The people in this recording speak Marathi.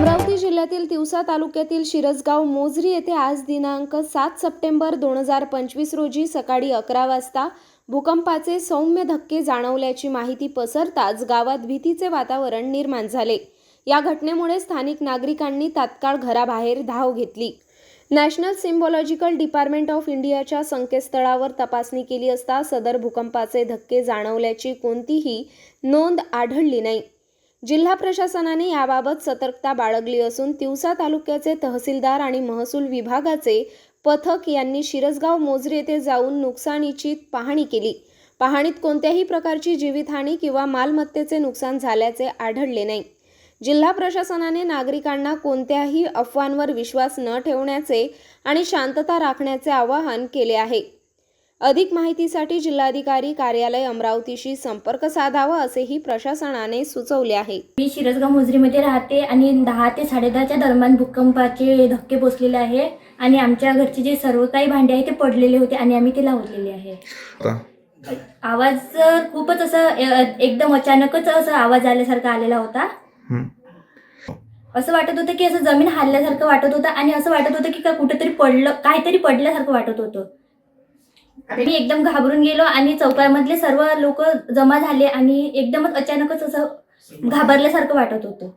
अमरावती जिल्ह्यातील तिवसा तालुक्यातील शिरसगाव मोझरी येथे आज दिनांक सात सप्टेंबर दोन हजार पंचवीस रोजी सकाळी अकरा वाजता भूकंपाचे सौम्य धक्के जाणवल्याची माहिती पसरताच गावात भीतीचे वातावरण निर्माण झाले. या घटनेमुळे स्थानिक नागरिकांनी तात्काळ घराबाहेर धाव घेतली. नॅशनल सिम्बॉलॉजिकल डिपार्टमेंट ऑफ इंडियाच्या संकेतस्थळावर तपासणी केली असता सदर भूकंपाचे धक्के जाणवल्याची कोणतीही नोंद आढळली नाही. जिल्हा प्रशासनाने याबाबत सतर्कता बाळगली असून तिवसा तालुक्याचे तहसीलदार आणि महसूल विभागाचे पथक यांनी शिरसगाव मोजरी येथे जाऊन नुकसानीची पाहणी केली. पाहणीत कोणत्याही प्रकारची जीवितहानी किंवा मालमत्तेचे नुकसान झाल्याचे आढळले नाही. जिल्हा प्रशासनाने नागरिकांना कोणत्याही अफवांवर विश्वास न ठेवण्याचे आणि शांतता राखण्याचे आवाहन केले आहे. अधिक माहितीसाठी जिल्हाधिकारी कार्यालय अमरावतीशी संपर्क साधावा असेही प्रशासनाने सुचवले आहे. मी शिरसगाव मुजरीमध्ये राहते आणि दहा ते साडेदहाच्या दरम्यान भूकंपाचे धक्के बसलेले आहे आणि आमच्या घरचे जे सर्व काही भांडे आहे ते पडलेले होते आणि आम्ही ते लावलेले आहे. आवाज खूपच असं एकदम अचानकच असं आवाज आल्यासारखा आलेला होता. हं. असं वाटत होतं की असं जमीन हल्ल्यासारखं वाटत होतं आणि असं वाटत होतं की का कुठेतरी पडलं काहीतरी पडल्यासारखं वाटत होतं. मी एकदम घाबरून गेलो आणि चौकामधले सर्व लोक जमा झाले आणि एकदमच अचानकच असं घाबरल्यासारखं वाटत होतं.